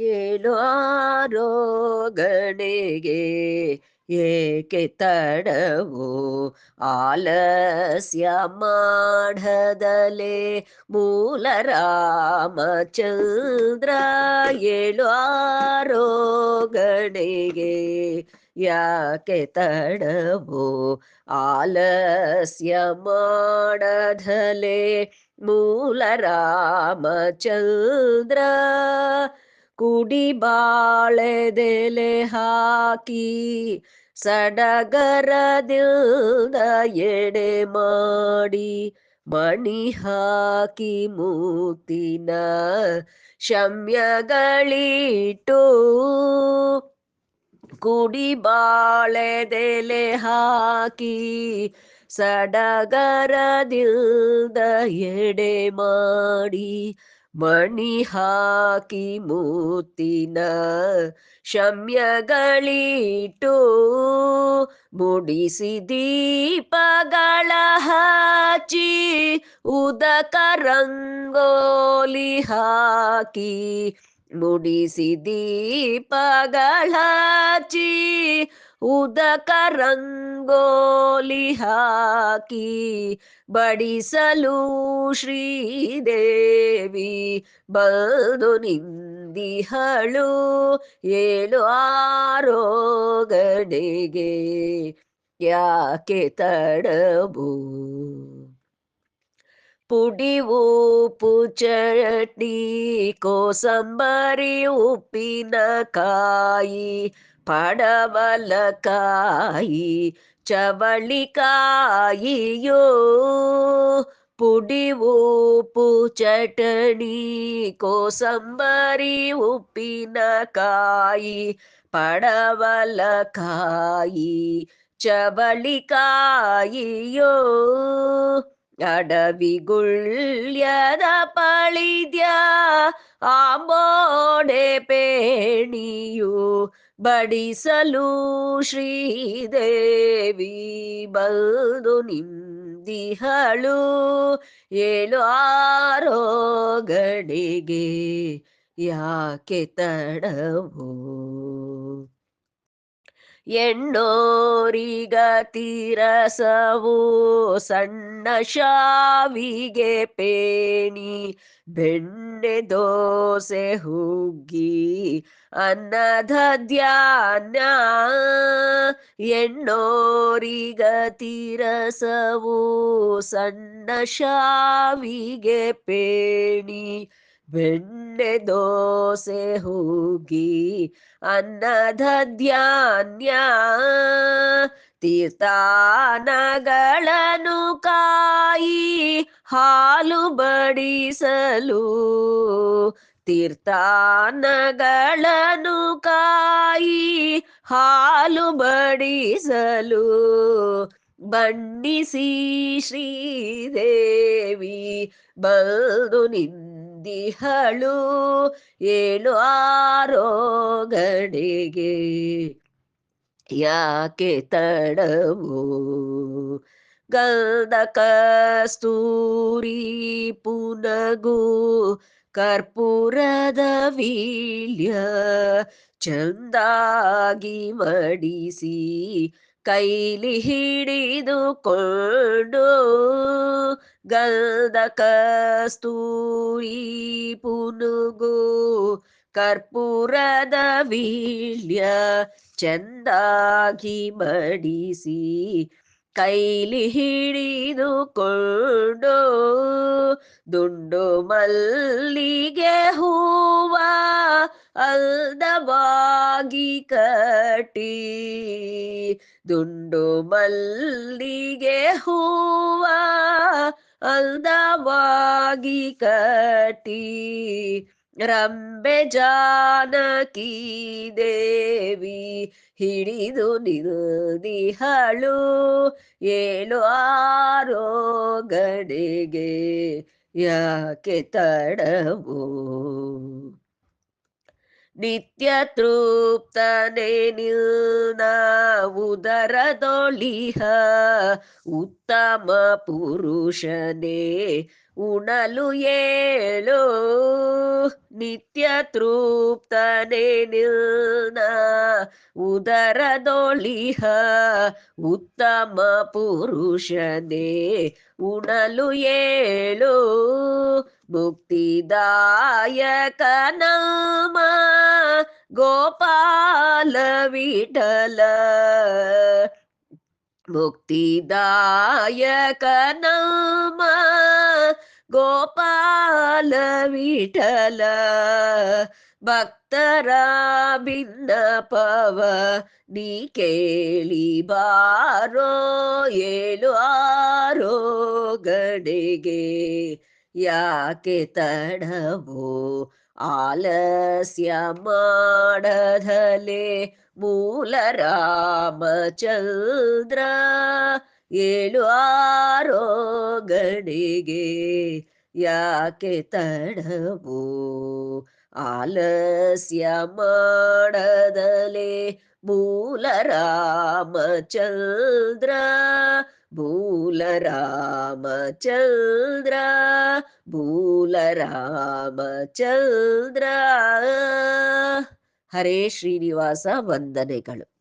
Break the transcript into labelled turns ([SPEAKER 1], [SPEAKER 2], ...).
[SPEAKER 1] ಏಳು ಆರೋಗಣೆಗೆ ಏಕೆ ತಡವು ಆಲಸ್ಯ ಮಾಡದಲೆ? ಮೂಲ ರಾಮಚಂದ್ರ ಏಳು ಆರೋಗಣೆಗೆ ಯಾಕೆ ತಡವು ಆಲಸ್ಯ ಮಾಡದಲೆ? ಮೂಲ ರಾಮಚಂದ್ರ ಕುಡಿ ಬಾಳೆದೆಲೆ ಹಾಕಿ ಸಡಗರದಿಂದ ಎಡೆ ಮಾಡಿ ಮಣಿ ಹಾಕಿ ಮೂತಿನ ಶಮ್ಯಗಳಿಟ್ಟು ಕುಡಿ ಬಾಳೆದೆಲೆ ಹಾಕಿ ಸಡಗರದಿಂದ ಎಡೆ ಮಾಡಿ ಮಣಿ ಹಾಕಿ ಮೂತಿನ ಶಮ್ಯಗಳಿಟ್ಟು ಮುಡಿಸಿ ದೀಪಗಳ ಹಾಚಿ ಉದಕ ರಂಗೋಲಿ ಹಾಕಿ ಮುಡಿಸಿ ದೀಪಗಳ ಹಚ್ಚಿ ಉದಕ ರಂಗೋಲಿ ಹಾಕಿ ಬಡಿಸಲು ಶ್ರೀದೇವಿ ಬಂದು ನಿಂದಿಹಳು ಏಳು ಆರೋಗಣೆಗೆ ಯಾಕೆ ತಡಬು? ಪುಡಿ ಉಪ್ಪು ಚಟ್ನಿ ಕೋಸಂಬರಿ ಉಪ್ಪಿನಕಾಯಿ ಪಡವಲಕಾಯಿ ಚವಳಿಕಾಯಿಯೋ ಪುಡಿ ಉಪ್ಪು ಚಟಣಿ ಕೋಸಂಬರಿ ಉಪ್ಪಿನಕಾಯಿ ಪಡವಲಕಾಯಿ ಚವಳಿಕಾಯಿಯೋ ಅಡವಿಗುಳ್ಯದ ಪಳಿದ್ಯ ಆಂಬೋಡೆ ಪೇಣಿಯು ಬಡಿಸಲು ಶ್ರೀದೇವಿ ಬಲ್ದು ನಿಂದಿಹಳು. ಏಳು ಆರೋಗಡಿಗೆ ಯಾಕೆ ತಡವು? ಎಣ್ಣೋರಿಗ ತೀರಸವು ಸಣ್ಣ ಶಾವಿಗೆ ಪೇಣಿ, ಬೆಣ್ಣೆ ದೋಸೆ ಹುಗ್ಗಿ, ಅನ್ನದ ಧ್ಯಾನ. ಎಣ್ಣೋರಿಗ ತೀರಸವು ಸಣ್ಣ ಶಾವಿಗೆ ಪೇಣಿ ಬೆಣ್ಣೆ ದೋಸೆ ಹೋಗಿ ಅನ್ನದ ಧ್ಯಾನ್ಯ ತೀರ್ಥಾನಗಳನ್ನು ಕಾಯಿ ಹಾಲು ಬಡಿಸಲು ತೀರ್ಥಾನಗಳನ್ನು ಕಾಯಿ ಹಾಲು ಬಡಿಸಲು ಬಣ್ಣಿಸಿ ಶ್ರೀದೇವಿ ಬಂದು ನಿಂದಿಹಳು ಏಳು ಆರೋಗಣೆಗೆ. ಯಾಕೆ ತಡವು? ಗಲ್ದ ಕಸ್ತೂರಿ ಪುನಗು ಕರ್ಪೂರದ ವೀಳ್ಯ ಚಂದಾಗಿ ಮಡಿಸಿ ಕೈಲಿ ಹಿಡಿದುಕೊಂಡು ಗಂಧ ಕಸ್ತೂರಿ ಪುನುಗು ಕರ್ಪೂರದ ವೀಳ್ಯ ಚಂದಾಗಿ ಮಡಿಸಿ ಕೈಲಿ ಹಿಡಿದುಕೊಂಡು ದುಂಡು ಮಲ್ಲಿಗೆ ಹೂವ ಅಲ್ದವಾಗಿ ಕಟ್ಟಿ ದುಂಡು ಮಲ್ಲಿಗೆ ಹೂವ ಅಲ್ದವಾಗಿ ಕಟ್ಟಿ ರಂಬೆ ಜಾನಕಿ ದೇವಿ ಹಿಡಿದು ನಿರುದಿಹಳು ಏಳು ಆರೋಗಣೆಗೆ ಯಾಕೆ ತಡವು? ನಿತ್ಯ ತೃಪ್ತನೆ ನಿಲ್ನ ಉದರದೊಳಿಹ ಉತ್ತಮ ಪುರುಷನೇ ಉಣಲು ಏಳು ನಿತ್ಯ ತೃಪ್ತನೆ ನಿಲ್ನ ಉದರದೊಳಿಹ ಉತ್ತಮ ಪುರುಷನೇ ಉಣಲು ಏಳು ಮುಕ್ತಿದಾಯಕ ನಾಮ ಗೋಪಾಲ ವಿಠಲ ಮುಕ್ತಿದಾಯಕ ನಾಮ ಗೋಪಾಲ ವಿಠಲ, ಭಕ್ತರ ಭಿನ್ನಪವ ನೀ ಕೇಳಿ ಬಾರೋ, ಏಳು ಆರೋ ಗಡೆಗೆ. ಯಾಕೆ ತಡವೋ ಆಲಸ್ಯ ಮಾಡಧಲೆ ಮೂಲ ರಾಮಚಂದ್ರ ಏಳು ಆರೋ ಗಡಿಗೆ ಯಾಕೆ ತಡವು? ಆಲಸ್ಯ ಮಾಡದಲೆ ಮೂಲ ರಾಮಚಂದ್ರ ಭೂಲ ರಾಮಚಂದ್ರ ಭೂಲ ರಾಮಚಂದ್ರ ಹರೇ ಶ್ರೀನಿವಾಸ ವಂದನೆಗಳು.